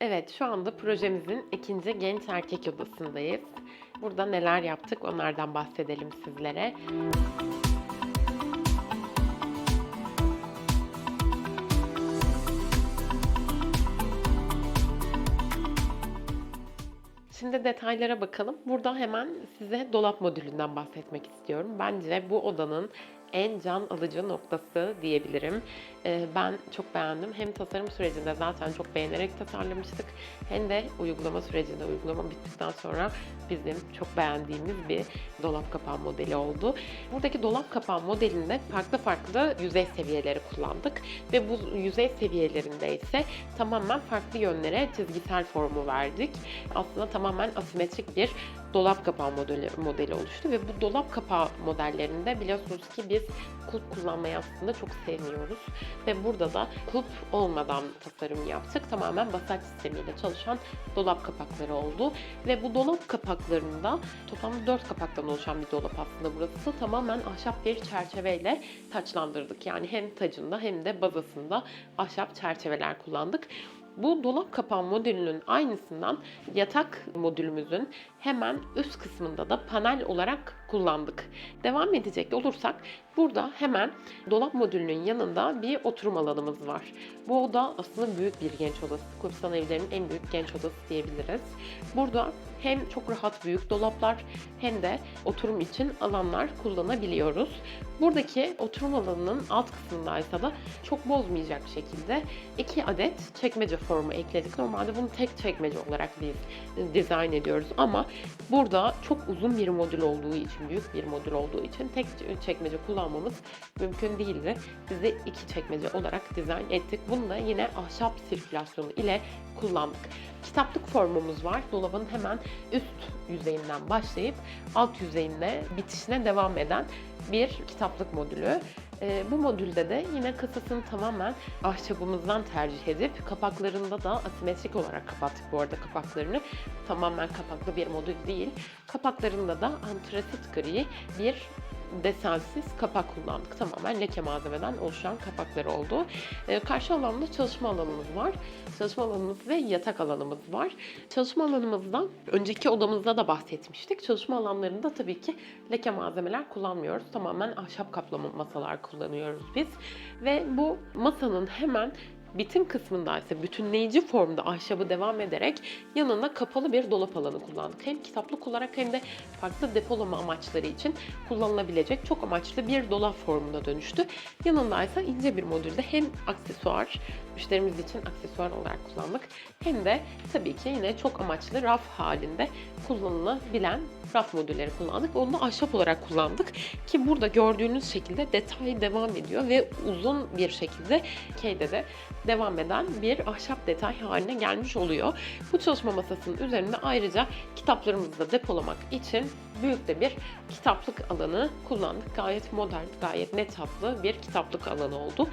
Evet, şu anda projemizin ikinci genç erkek odasındayız. Burada neler yaptık onlardan bahsedelim sizlere. Şimdi detaylara bakalım. Burada hemen size dolap modülünden bahsetmek istiyorum. Bence bu odanın en can alıcı noktası diyebilirim. Ee, ben çok beğendim. Hem tasarım sürecinde zaten çok beğenerek tasarlamıştık. Hem de uygulama sürecinde, uygulama bittikten sonra bizim çok beğendiğimiz bir dolap kapağı modeli oldu. Buradaki dolap kapağı modelinde farklı farklı yüzey seviyeleri kullandık. Ve bu yüzey seviyelerinde ise tamamen farklı yönlere çizgisel formu verdik. Aslında tamamen asimetrik bir dolap kapağı modeli, modeli oluştu ve bu dolap kapağı modellerinde biliyorsunuz ki biz kulp kullanmayı aslında çok sevmiyoruz ve burada da kulp olmadan tasarım yaptık. Tamamen basaç sistemiyle çalışan dolap kapakları oldu ve bu dolap kapaklarında toplamda 4 kapaktan oluşan bir dolap aslında burası. Tamamen ahşap bir çerçeveyle taçlandırdık. Yani hem tacında hem de bazasında ahşap çerçeveler kullandık. Bu dolap kapağı modülünün aynısından yatak modülümüzün hemen üst kısmında da panel olarak kullandık. Devam edecek olursak burada hemen dolap modülünün yanında bir oturum alanımız var. Bu oda aslında büyük bir genç odası. Kurbistan evlerinin en büyük genç odası diyebiliriz. Burada hem çok rahat büyük dolaplar hem de oturum için alanlar kullanabiliyoruz. Buradaki oturum alanının alt kısmındaysa da çok bozmayacak şekilde iki adet çekmece formu ekledik. Normalde bunu tek çekmece olarak biz dizayn ediyoruz ama burada çok uzun bir modül olduğu için, büyük bir modül olduğu için tek çekmece kullanmamız mümkün değildi. Biz de iki çekmece olarak dizayn ettik. Bunu da yine ahşap sirkülasyonu ile kullandık. Kitaplık formumuz var. Dolabın hemen üst yüzeyinden başlayıp alt yüzeyinde bitişine devam eden bir kitaplık modülü. Ee, bu modülde de yine kasasını tamamen ahşabımızdan tercih edip kapaklarında da asimetrik olarak kapattık bu arada kapaklarını. Tamamen kapaklı bir modül değil. Kapaklarında da antrasit gri bir desensiz kapak kullandık. Tamamen leke malzemeden oluşan kapakları oldu. Ee, karşı alanda çalışma alanımız var. Çalışma alanımız ve yatak alanımız var. Çalışma alanımızdan önceki odamızda da bahsetmiştik. Çalışma alanlarında tabii ki leke malzemeler kullanmıyoruz. Tamamen ahşap kaplama masalar kullanıyoruz biz. Ve bu masanın hemen bitim kısmında ise bütünleyici formda ahşabı devam ederek yanında kapalı bir dolap alanı kullandık. Hem kitaplık olarak hem de farklı depolama amaçları için kullanılabilecek çok amaçlı bir dolap formuna dönüştü. Yanında ise ince bir modülde hem aksesuar, müşterimiz için aksesuar olarak kullandık hem de tabii ki yine çok amaçlı raf halinde kullanılabilen raf modülleri kullandık. Onu da ahşap olarak kullandık ki burada gördüğünüz şekilde detay devam ediyor ve uzun bir şekilde K'de de devam eden bir ahşap detay haline gelmiş oluyor. Bu çalışma masasının üzerinde ayrıca kitaplarımızı da depolamak için büyük de bir kitaplık alanı kullandık. Gayet modern, gayet net hatlı bir kitaplık alanı oldu.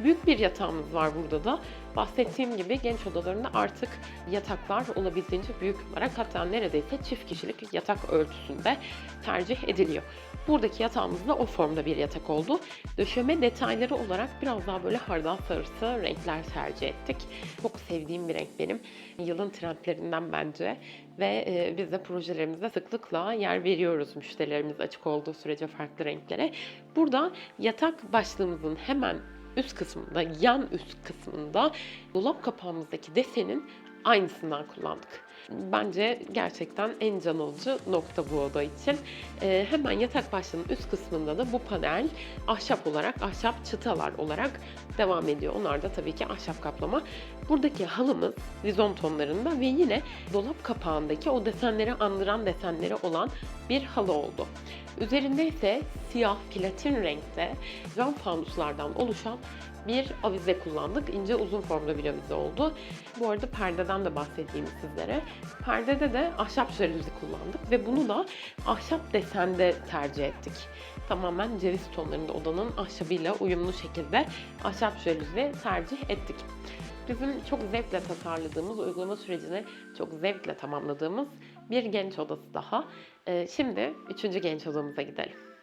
Büyük bir yatağımız var burada da. Bahsettiğim gibi genç odalarında artık yataklar olabildiğince büyük olarak hatta neredeyse çift kişilik yatak örtüsünde tercih ediliyor. Buradaki yatağımız da o formda bir yatak oldu. Döşeme detayları olarak biraz daha böyle hardal sarısı renkler tercih ettik. Çok sevdiğim bir renk benim. Yılın trendlerinden bence ve e, biz de projelerimizde sıklıkla yer veriyoruz müşterilerimiz açık olduğu sürece farklı renklere. Burada yatak başlığımızın hemen üst kısmında, yan üst kısmında dolap kapağımızdaki desenin aynısından kullandık. Bence gerçekten en can alıcı nokta bu oda için. Ee, hemen yatak başlığının üst kısmında da bu panel ahşap olarak, ahşap çıtalar olarak devam ediyor. Onlar da tabii ki ahşap kaplama. Buradaki halımız vizon tonlarında ve yine dolap kapağındaki o desenleri andıran desenleri olan bir halı oldu. Üzerinde ise siyah platin renkte cam fanuslardan oluşan bir avize kullandık. İnce uzun formda bir avize oldu. Bu arada perdeden de bahsedeyim sizlere. Perdede de ahşap jaluzi kullandık ve bunu da ahşap desende tercih ettik. Tamamen ceviz tonlarında odanın ahşabıyla uyumlu şekilde ahşap jaluzi tercih ettik. Bizim çok zevkle tasarladığımız, uygulama sürecini çok zevkle tamamladığımız bir genç odası daha. Ee, Şimdi üçüncü genç odamıza gidelim.